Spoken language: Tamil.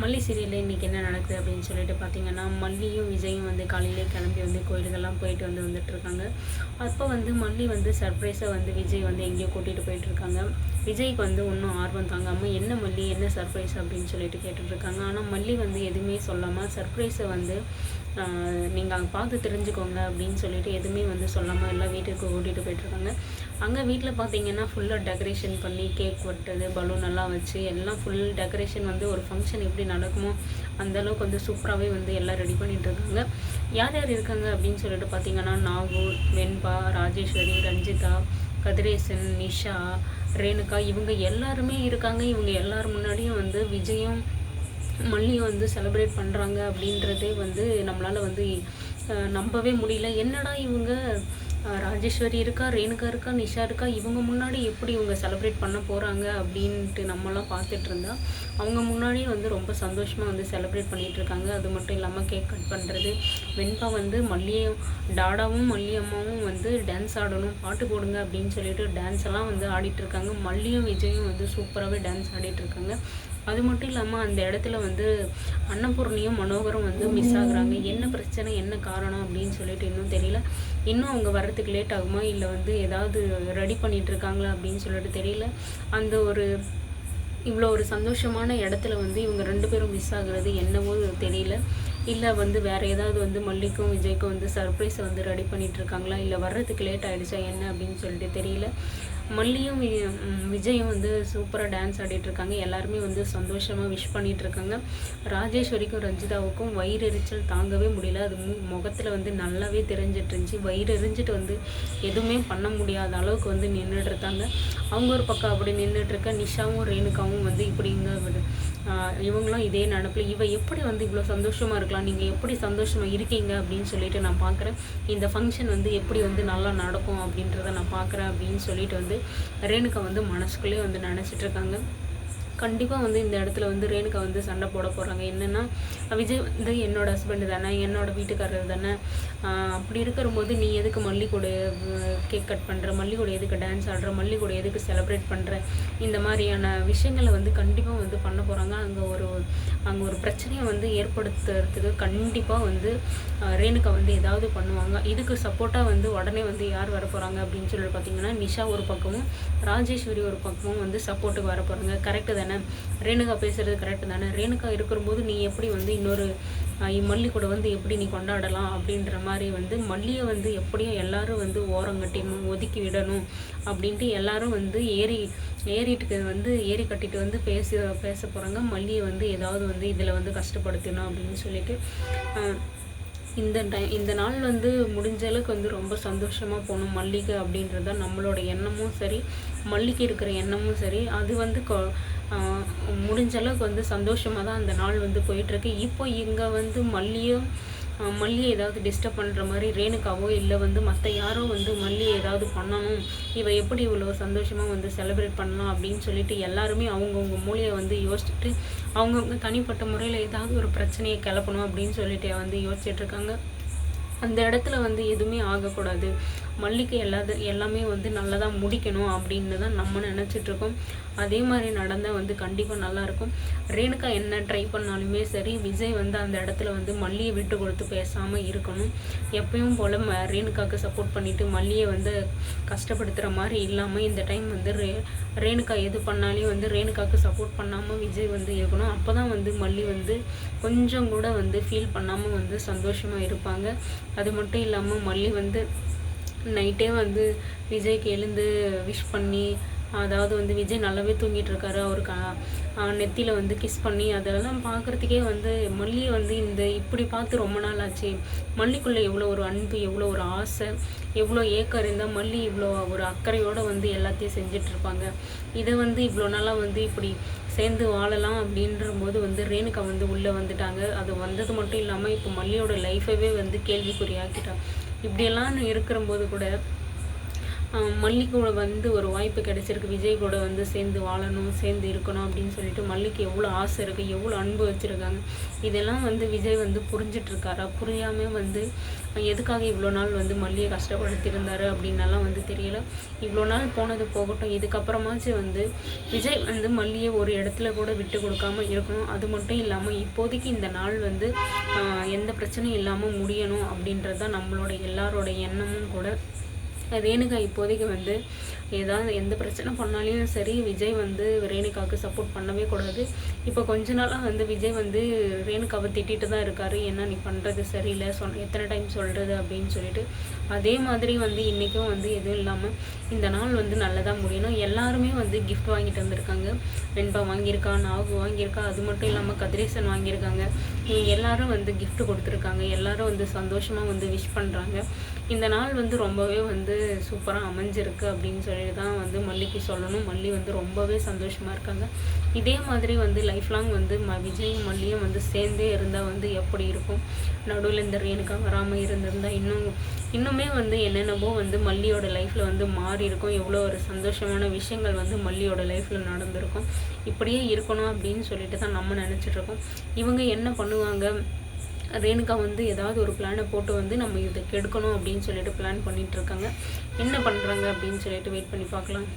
மல்லி சீரியலில் இன்றைக்கி என்ன நடக்குது அப்படின்னு சொல்லிட்டு பார்த்தீங்கன்னா மல்லியும் விஜயும் வந்து காலையிலே கிளம்பி வந்து கோயிலுக்கெல்லாம் போயிட்டு வந்து வந்துட்டுருக்காங்க அப்போ வந்து மல்லி வந்து சர்ப்ரைஸாக வந்து விஜய் வந்து எங்கேயோ கூட்டிகிட்டு போயிட்டுருக்காங்க விஜய்க்கு வந்து ஒன்றும் ஆர்வம் தாங்காமல் என்ன மல்லி என்ன சர்ப்ரைஸ் அப்படின்னு சொல்லிட்டு கேட்டுட்ருக்காங்க. ஆனால் மல்லி வந்து எதுவுமே சொல்லாமல் சர்ப்ரைஸை வந்து நீங்கள் அங்கே பார்த்து தெரிஞ்சுக்கோங்க அப்படின்னு சொல்லிட்டு எதுவுமே வந்து சொல்லாமல் எல்லாம் வீட்டுக்கு கூட்டிகிட்டு போயிட்டுருக்காங்க அங்கே வீட்டில் பார்த்தீங்கன்னா ஃபுல்லாக டெக்கரேஷன் பண்ணி கேக் வெட்டுறது பலூன் எல்லாம் வச்சு எல்லாம் ஃபுல் டெக்கரேஷன் வந்து ஒரு ஃபங்க்ஷன் எப்படி நடக்குமோ அந்த அளவுக்கு வந்து சூப்பராகவே வந்து எல்லாம் ரெடி பண்ணிகிட்ருக்காங்க இருக்காங்க யார் யார் இருக்காங்க அப்படின்னு சொல்லிட்டு பார்த்தீங்கன்னா நாகூர் வெண்பா ராஜேஸ்வரி ரஞ்சிதா கதிரேசன் நிஷா ரேணுகா இவங்க எல்லாருமே இருக்காங்க. இவங்க எல்லார் முன்னாடியும் வந்து விஜயம் மல்லியும் வந்து செலிப்ரேட் பண்ணுறாங்க அப்படின்றதே வந்து நம்மளால் வந்து நம்பவே முடியல. என்னடா இவங்க ராஜேஸ்வரி இருக்கா ரேணுகா இருக்கா நிஷா இருக்கா இவங்க முன்னாடி எப்படி இவங்க செலிப்ரேட் பண்ண போகிறாங்க அப்படின்ட்டு நம்மலாம் பார்த்துட்டு இருந்தா அவங்க முன்னாடியே வந்து ரொம்ப சந்தோஷமாக வந்து செலிப்ரேட் பண்ணிகிட்ருக்காங்க இருக்காங்க. அது மட்டும் இல்லாமல் கேக் கட் பண்ணுறது வெண்பா வந்து மல்லியும் டாடாவும் மல்லியம்மாவும் வந்து டான்ஸ் ஆடணும் பாட்டு போடுங்க அப்படின்னு சொல்லிட்டு டான்ஸ் எல்லாம் வந்து ஆடிட்டுருக்காங்க மல்லியும் விஜயும் வந்து சூப்பராகவே டான்ஸ் ஆடிட்டுருக்காங்க அது மட்டும் இல்லாமல் அந்த இடத்துல வந்து அன்னபூர்ணியும் மனோகரும் வந்து மிஸ் ஆகுறாங்க. என்ன பிரச்சனை என்ன காரணம் அப்படின்னு சொல்லிட்டு இன்னும் தெரியல. இன்னும் அவங்க வர வரத்துக்கு லேட் ஆகுமா? இல்லை வந்து ஏதாவது ரெடி பண்ணிகிட்டு இருக்காங்களா அப்படின்னு சொல்லிட்டு தெரியல. அந்த ஒரு இவ்வளோ ஒரு சந்தோஷமான இடத்துல வந்து இவங்க ரெண்டு பேரும் மிஸ் ஆகுறது என்னவோ தெரியல. இல்லை வந்து வேறு ஏதாவது வந்து மல்லிக்கும் விஜய்க்கும் வந்து சர்ப்ரைஸை வந்து ரெடி பண்ணிகிட்ருக்காங்களா இல்லை வர்றதுக்கு லேட் ஆகிடுச்சா என்ன அப்படின்னு சொல்லிட்டு தெரியல. மல்லியும் வி- விஜயும் வந்து சூப்பராக டான்ஸ் ஆடிட்டு இருக்காங்க எல்லாருமே வந்து சந்தோஷமாக விஷ் பண்ணிட்டு இருக்காங்க ராஜேஸ்வரிக்கும் ரஞ்சிதாவுக்கும் வயிறு எரிச்சல் தாங்கவே முடியல. அது முகத்தில் வந்து நல்லாவே தெரிஞ்சிட்டு இருந்துச்சு வயிறு எரிஞ்சிட்டு வந்து எதுவுமே பண்ண முடியாத அளவுக்கு வந்து நின்றுட்டு இருக்காங்க அவங்க ஒரு பக்கம் அப்படி நின்றுட்டு இருக்க நிஷாவும் ரேணுகாவும் வந்து இப்படி இவங்களும் இதே நடப்பில். இவ எப்படி வந்து இவ்வளோ சந்தோஷமாக இருக்கலாம் நீங்கள் எப்படி சந்தோஷமாக இருக்கீங்க அப்படின்னு சொல்லிட்டு நான் பார்க்குறேன் இந்த ஃபங்க்ஷன் வந்து எப்படி வந்து நல்லா நடக்கும் அப்படின்றத நான் பார்க்குறேன் அப்படின்னு சொல்லிட்டு வந்து ரேணுகா வந்து மனசுக்குள்ளேயே வந்து நினச்சிட்டு இருக்காங்க. கண்டிப்பாக வந்து இந்த இடத்துல வந்து ரேணுகா வந்து சண்டை போட போகிறாங்க என்னென்னா விஜய் வந்து என்னோட ஹஸ்பண்டு தானே என்னோட வீட்டுக்காரர் தானே. அப்படி இருக்கிறபோது நீ எதுக்கு மல்லிகூட கேக் கட் பண்ணுற மல்லிகூட எதுக்கு டான்ஸ் ஆடுற? மல்லிகூட எதுக்கு செலிப்ரேட் பண்ணுற இந்த மாதிரியான விஷயங்களை வந்து கண்டிப்பாக வந்து பண்ண போகிறாங்க அங்கே ஒரு அங்கே ஒரு பிரச்சனையை வந்து ஏற்படுத்துறதுக்கு கண்டிப்பாக வந்து ரேணுகா வந்து ஏதாவது பண்ணுவாங்க. இதுக்கு சப்போர்ட்டாக வந்து உடனே வந்து யார் வர போகிறாங்க அப்படின்னு சொல்லி பார்த்தீங்கன்னா நிஷா ஒரு பக்கமும் ராஜேஸ்வரி ஒரு பக்கமும் வந்து சப்போர்ட்டுக்கு வர போகிறாங்க கரெக்டு தானே? ரேணுகா பேசுகிறது கரெக்டு தானே? ரேணுகா இருக்கிறபோது நீ எப்படி வந்து இன்னொரு மல்லி கூட வந்து எப்படி நீ கொண்டாடலாம் அப்படின்ற மாதிரி வந்து மல்லியை வந்து எப்படியும் எல்லாரும் வந்து ஓரங்கட்டிடணும் ஒதுக்கி விடணும் அப்படின்ட்டு எல்லாரும் வந்து ஏறி ஏறிட்டுக்கு வந்து ஏறி கட்டிட்டு வந்து பேசி பேச போகிறாங்க மல்லியை வந்து ஏதாவது வந்து இதில் வந்து கஷ்டப்படுத்தணும் அப்படின்னு சொல்லிட்டு இந்த டை இந்த நாள் வந்து முடிஞ்ச அளவுக்கு வந்து ரொம்ப சந்தோஷமாக போகணும் மல்லிகை அப்படின்றது தான் நம்மளோட எண்ணமும் சரி மல்லிகை இருக்கிற எண்ணமும் சரி. அது வந்து கொ- முடிஞ்ச அளவுக்கு வந்து சந்தோஷமாக தான் அந்த நாள் வந்து போயிட்டுருக்கு. இப்போ இங்கே வந்து மல்லியும் மல்லியை ஏதாவது டிஸ்டர்ப் பண்ணுற மாதிரி ரேணுகாவோ இல்லை வந்து மற்ற யாரோ வந்து மல்லியை ஏதாவது பண்ணணும் இவ எப்படி இவ்வளோ சந்தோஷமாக வந்து செலிப்ரேட் பண்ணலாம் அப்படின்னு சொல்லிட்டு எல்லாருமே அவங்கவுங்க மூலையை வந்து யோசிச்சுட்டு அவங்கவுங்க தனிப்பட்ட முறையில் ஏதாவது ஒரு பிரச்சனையை கிளப்பணும் அப்படின்னு சொல்லிட்டு வந்து யோசிச்சுட்டு இருக்காங்க. அந்த இடத்துல வந்து எதுவுமே ஆகக்கூடாது. மல்லிகை எல்லாது எல்லாமே வந்து நல்லதாக முடிக்கணும் அப்படின்னு தான் நம்ம நினச்சிட்டு இருக்கோம் அதே மாதிரி நடந்தால் வந்து கண்டிப்பாக நல்லாயிருக்கும் ரேணுகா என்ன ட்ரை பண்ணாலுமே சரி விஜய் வந்து அந்த இடத்துல வந்து மல்லியை விட்டு கொடுத்து பேசாமல் இருக்கணும். எப்பயும் போல் ம ரேணுகாவுக்கு சப்போர்ட் பண்ணிட்டு மல்லியை வந்து கஷ்டப்படுத்துகிற மாதிரி இல்லாமல் இந்த டைம் வந்து ரே ரேணுகா எது பண்ணாலையும் வந்து ரேணுகாவுக்கு சப்போர்ட் பண்ணாமல் விஜய் வந்து இருக்கணும். அப்போ தான் வந்து மல்லி வந்து கொஞ்சம் கூட வந்து ஃபீல் பண்ணாமல் வந்து சந்தோஷமாக இருப்பாங்க. அது மட்டும் இல்லாமல் மல்லி வந்து நைட்டே வந்து விஜய்க்கு எழுந்து விஷ் பண்ணி அதாவது வந்து விஜய் நல்லாவே தூங்கிட்டு இருக்காரு. அவருக்கு நெத்தியில் வந்து கிஸ் பண்ணி அதெல்லாம் பார்க்குறதுக்கே வந்து மல்லியை வந்து இந்த இப்படி பார்த்து ரொம்ப நாள் ஆச்சு. மல்லிக்குள்ளே எவ்வளோ ஒரு அன்பு எவ்வளோ ஒரு ஆசை எவ்வளோ ஏக்கம் இருந்தால் மல்லி இவ்வளோ ஒரு அக்கறையோடு வந்து எல்லாத்தையும் செஞ்சிட்ருப்பாங்க இதை வந்து இவ்வளோ நாளாக வந்து இப்படி சேர்ந்து வாழலாம் அப்படின்ற போது வந்து ரேணுகா வந்து உள்ளே வந்துட்டாங்க. அது வந்தது மட்டும் இல்லாமல் இப்போ மல்லியோட லைஃபவே வந்து கேள்விக்குறியாக்கிட்டா இப்படியெல்லாம் இருக்கிற போது கூட ஆஹ் மல்லி கூட வந்து ஒரு வாய்ப்பு கிடைச்சிருக்கு. விஜய் கூட வந்து சேர்ந்து வாழணும் சேர்ந்து இருக்கணும் அப்படின்னு சொல்லிட்டு மல்லிக்கு எவ்வளோ ஆசை இருக்குது எவ்வளோ அன்பு வச்சுருக்காங்க. இதெல்லாம் வந்து விஜய் வந்து புரிஞ்சிட்ருக்காரா? புரியாமல் வந்து எதுக்காக இவ்வளோ நாள் வந்து மல்லியை கஷ்டப்படுத்தியிருந்தாரு அப்படின்னலாம் வந்து தெரியல. இவ்வளோ நாள் போனது போகட்டும் இதுக்கப்புறமாச்சும் வந்து விஜய் வந்து மல்லியை ஒரு இடத்துல கூட விட்டு கொடுக்காம இருக்கணும். அது மட்டும் இல்லாமல் இப்போதைக்கு இந்த நாள் வந்து எந்த பிரச்சனையும் இல்லாமல் முடியணும் அப்படின்றது தான் நம்மளோட எல்லாரோட எண்ணமும் கூட. ரேணுகா இப்போதைக்கு வந்து ஏதாவது எந்த பிரச்சனை பண்ணாலையும் சரி விஜய் வந்து ரேணுகாவுக்கு சப்போர்ட் பண்ணவே கூடாது. இப்போ கொஞ்ச நாளாக வந்து விஜய் வந்து ரேணுகாவை திட்டிட்டு தான் இருக்காரு. என்ன நீ பண்ணுறது சரியில்லை. சொன்ன எத்தனை டைம் சொல்கிறது அப்படின்னு சொல்லிட்டு. அதே மாதிரி வந்து இன்றைக்கும் வந்து எதுவும் இல்லாமல் இந்த நாள் வந்து நல்லதாக முடியணும். எல்லாருமே வந்து கிஃப்ட் வாங்கிட்டு வந்திருக்காங்க. வெண்பா வாங்கியிருக்கா நாகு வாங்கியிருக்கா அது மட்டும் இல்லாமல் கதிரேசன் வாங்கியிருக்காங்க. இவங்க எல்லாரும் வந்து கிஃப்ட் கொடுத்துருக்காங்க. எல்லாரும் வந்து சந்தோஷமாக வந்து விஷ் பண்ணுறாங்க இந்த நாள் வந்து ரொம்பவே வந்து சூப்பராக அமைஞ்சிருக்கு அப்படின்னு சொல்லி தான் வந்து மல்லிக்கு சொல்லணும். மல்லி வந்து ரொம்பவே சந்தோஷமாக இருக்காங்க. இதே மாதிரி வந்து லைஃப் லாங் வந்து ம விஜயும் மல்லியும் வந்து சேர்ந்தே இருந்தால் வந்து எப்படி இருக்கும்? நடுவில் இந்த ரேணுகா வராமல் இருந்திருந்தால் இன்னும் இன்னுமே வந்து என்னென்னவோ வந்து மல்லியோட லைஃப்பில் வந்து மாறி இருக்கும். எவ்வளோ ஒரு சந்தோஷமான விஷயங்கள் வந்து மல்லியோட லைஃப்பில் நடந்திருக்கும். இப்படியே இருக்கணும் அப்படின்னு சொல்லிட்டு தான் நம்ம நினச்சிட்ருக்கோம் இவங்க என்ன பண்ணுவாங்க? ரேணுகா வந்து ஏதாவது ஒரு பிளானை போட்டு வந்து நம்ம இதை கெடுக்கணும் அப்படின்னு சொல்லிட்டு பிளான் பண்ணிகிட்ருக்காங்க என்ன பண்ணுறாங்க அப்படின்னு சொல்லிட்டு வெயிட் பண்ணி பார்க்கலாம்.